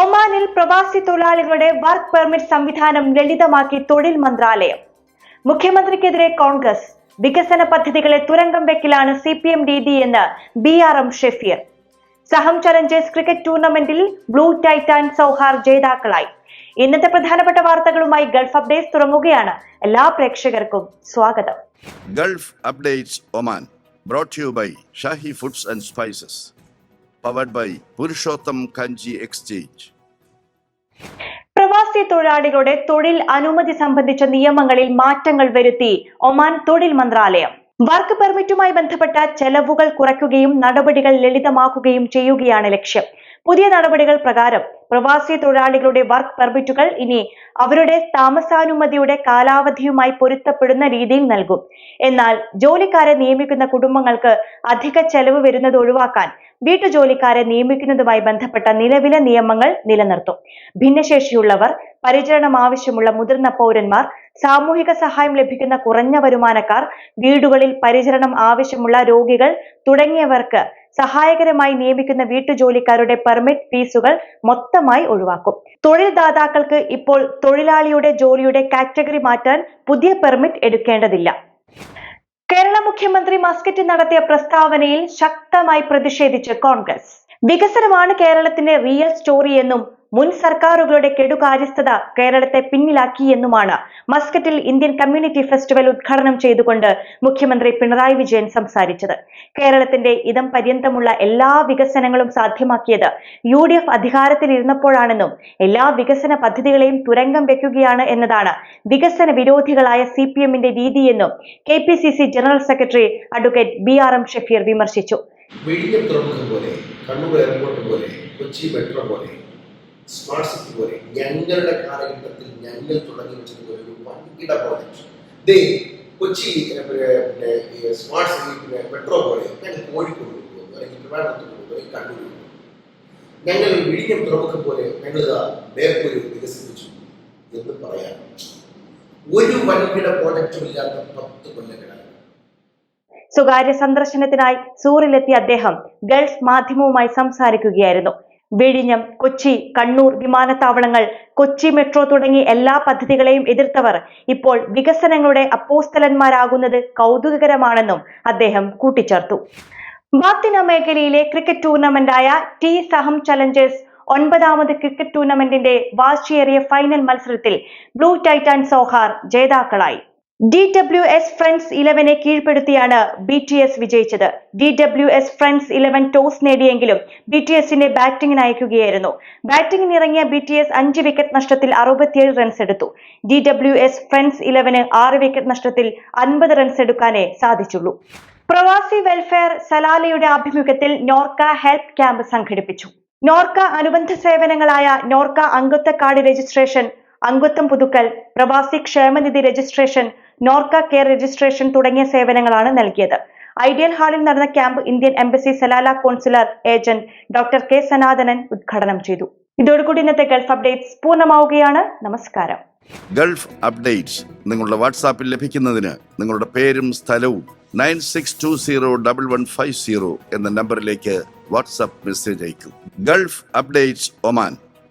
ഒമാനിൽ പ്രവാസി തൊഴിലാളികളുടെ വർക്ക് പെർമിറ്റ് സംവിധാനം ലളിതമാക്കി തൊഴിൽ മന്ത്രാലയം. മുഖ്യമന്ത്രിക്കെതിരെ കോൺഗ്രസ്. വികസന പദ്ധതികളെ തുരങ്കം വെക്കലാണ് C P M D D എന്ന് B R M Shefeer. Saham challengers cricket ടൂർണമെന്റിൽ ബ്ലൂ ടൈറ്റാൻ സൗഹാർ ജേതാക്കളായി. ഇന്നത്തെ പ്രധാനപ്പെട്ട വാർത്തകളുമായി ഗൾഫ് അപ്ഡേറ്റ്സ് തുടങ്ങുകയാണ്. എല്ലാ പ്രേക്ഷകർക്കും സ്വാഗതം. Gulf updates Oman brought you by Shahi foods and and Spices. By Purushottam Kanchi exchange പ്രവാസി തൊഴിലാളികളുടെ തൊഴിൽ അനുമതി സംബന്ധിച്ച നിയമങ്ങളിൽ മാറ്റങ്ങൾ വരുത്തി ഒമാൻ തൊഴിൽ മന്ത്രാലയം വർക്ക് പെർമിറ്റുമായി ബന്ധപ്പെട്ട ചെലവുകൾ കുറയ്ക്കുകയും നടപടികൾ ലളിതമാക്കുകയും ചെയ്യുകയാണ് ലക്ഷ്യം പുതിയ നടപടികൾ പ്രകാരം പ്രവാസി തൊഴിലാളികളുടെ വർക്ക് പെർമിറ്റുകൾ ഇനി അവരുടെ താമസാനുമതിയുടെ കാലാവധിയുമായി പൊരുത്തപ്പെടുന്ന രീതിയിൽ നൽകും. എന്നാൽ ജോലിക്കാരെ നിയമിക്കുന്ന കുടുംബങ്ങൾക്ക് അധിക ചെലവ് വരുന്നത് ഒഴിവാക്കാൻ വീട്ടുജോലിക്കാരെ നിയമിക്കുന്നതുമായി ബന്ധപ്പെട്ട നിലവിലെ നിയമങ്ങൾ നിലനിർത്തും. ഭിന്നശേഷിയുള്ളവർ പരിചരണം ആവശ്യമുള്ള മുതിർന്ന പൗരന്മാർ സാമൂഹിക സഹായം ലഭിക്കുന്ന കുറഞ്ഞ വരുമാനക്കാർ വീടുകളിൽ പരിചരണം ആവശ്യമുള്ള രോഗികൾ തുടങ്ങിയവർക്ക് സഹായകരമായി നിയമിക്കുന്ന വീട്ടുജോലിക്കാരുടെ പെർമിറ്റ് ഫീസുകൾ മൊത്തമായി ഒഴിവാക്കും. തൊഴിൽദാതാക്കൾക്ക് ഇപ്പോൾ തൊഴിലാളിയുടെ ജോലിയുടെ കാറ്റഗറി മാറ്റാൻ പുതിയ പെർമിറ്റ് എടുക്കേണ്ടതില്ല. കേരള മുഖ്യമന്ത്രി മസ്കറ്റ് നടത്തിയ പ്രസ്താവനയിൽ ശക്തമായി പ്രതിഷേധിച്ച് കോൺഗ്രസ്. വികസനമാണ് കേരളത്തിന്റെ റിയൽ സ്റ്റോറി എന്നും മുൻ സർക്കാരുകളുടെ കെടുകാര്യസ്ഥത കേരളത്തെ പിന്നിലാക്കി എന്നുമാണ്. മസ്കറ്റിൽ ഇന്ത്യൻ കമ്മ്യൂണിറ്റി ഫെസ്റ്റിവൽ ഉദ്ഘാടനം ചെയ്തുകൊണ്ട് മുഖ്യമന്ത്രി പിണറായി വിജയൻ സംസാരിച്ചത്. കേരളത്തിന്റെ ഇതം പര്യന്തമുള്ള എല്ലാ വികസനങ്ങളും സാധ്യമാക്കിയത് യു ഡി എഫ് അധികാരത്തിലിരുന്നപ്പോഴാണെന്നും എല്ലാ വികസന പദ്ധതികളെയും തുരങ്കം വെക്കുകയാണ് എന്നതാണ് വികസന വിരോധികളായ സി പി എമ്മിന്റെ രീതിയെന്നും K P C C general secretary advocate B R M Shafeer വിമർശിച്ചു. വിഴിഞ്ഞം തുറമുഖം പോലെ കണ്ണൂർ എയർപോർട്ട് പോലെ കൊച്ചി മെട്രോ പോലെ സ്മാർട്ട് സിറ്റി പോലെ ഞങ്ങളുടെ കാലഘട്ടത്തിൽ ഞങ്ങൾ തുടങ്ങി വെച്ചിരുന്ന ഒരു വൻകിട പ്രോജക്റ്റ് ദേ കൊച്ചി സ്മാർട്ട് സിറ്റി മെട്രോ പോലെ ഞങ്ങൾ കോഴിക്കോട് കൊണ്ടുപോകുന്നു അല്ലെങ്കിൽ ട്രിവാൻഡ്രത്ത് അല്ലെങ്കിൽ കണ്ണൂർ ഞങ്ങൾ വിഴിഞ്ഞം തുറമുഖം പോലെ ഞങ്ങൾ ബേപ്പൂര് വികസിപ്പിച്ചു എന്ന് പറയാം. ഒരു വൻകിട പ്രോജക്റ്റും ഇല്ലാത്ത പത്ത് കൊല്ലങ്ങളാണ് സ്വകാര്യ സന്ദർശനത്തിനായി സൂറിലെത്തിയ അദ്ദേഹം ഗൾഫ് മാധ്യമവുമായി സംസാരിക്കുകയായിരുന്നു. വിഴിഞ്ഞം കൊച്ചി കണ്ണൂർ വിമാനത്താവളങ്ങൾ കൊച്ചി മെട്രോ തുടങ്ങി എല്ലാ പദ്ധതികളെയും എതിർത്തവർ ഇപ്പോൾ വികസനങ്ങളുടെ അപ്പോസ്തലന്മാരാകുന്നത് കൗതുകകരമാണെന്നും അദ്ദേഹം കൂട്ടിച്ചേർത്തു. ബാത്തിന മേഖലയിലെ ക്രിക്കറ്റ് ടൂർണമെന്റായ ടി സഹം ചലഞ്ചേഴ്സ് ഒൻപതാമത് ക്രിക്കറ്റ് ടൂർണമെന്റിന്റെ വാശിയേറിയ ഫൈനൽ മത്സരത്തിൽ ബ്ലൂ ടൈറ്റാൻ സോഹാർ ജേതാക്കളായി. ഡി ഡബ്ല്യു എസ് ഫ്രണ്ട്സ് ഇലവനെ കീഴ്പ്പെടുത്തിയാണ് ബി ടി എസ് വിജയിച്ചത്. D W S friends eleven toss നേടിയെങ്കിലും B T എസിന്റെ ബാറ്റിംഗിന് അയക്കുകയായിരുന്നു. ബാറ്റിംഗിന് ഇറങ്ങിയ ബി ടി എസ് അഞ്ച് വിക്കറ്റ് നഷ്ടത്തിൽ അറുപത്തിയേഴ് റൺസ് എടുത്തു. ഡി ഡബ്ല്യു എസ് ഫ്രണ്ട്സ് ഇലവന് ആറ് വിക്കറ്റ് നഷ്ടത്തിൽ അൻപത് റൺസ് എടുക്കാനേ സാധിച്ചുള്ളൂ. പ്രവാസി വെൽഫെയർ സലാലയുടെ ആഭിമുഖ്യത്തിൽ നോർക്ക ഹെൽപ്പ് ക്യാമ്പ് സംഘടിപ്പിച്ചു. നോർക്ക അനുബന്ധ സേവനങ്ങളായ നോർക്ക അംഗത്വ കാർഡ് രജിസ്ട്രേഷൻ അംഗത്വം പുതുക്കൽ പ്രവാസി ക്ഷേമനിധി രജിസ്ട്രേഷൻ നോർക്ക കെയർ രജിസ്ട്രേഷൻ തുടങ്ങിയ സേവനങ്ങളാണ് നൽകിയത്. ഐഡിയൽ ഹാളിൽ നടന്ന camp Indian embassy Salalah consular agent doctor K Sanathanan ഉദ്ഘാടനം ചെയ്തു. ഇതോടുകൂടി ഇന്നത്തെ ഗൾഫ് അപ്ഡേറ്റ്സ് പൂർണമാവുകയാണ്. നമസ്കാരം. ഗൾഫ് അപ്ഡേറ്റ്സ് നിങ്ങളുടെ വാട്സാപ്പിൽ ലഭിക്കുന്നതിന് നിങ്ങളുടെ പേരും സ്ഥലവും nine six two zero double one five zero എന്ന നമ്പറിലേക്ക് വാട്സാപ്പ് മെസ്സേജ് അയക്കും. Gulf updates Oman.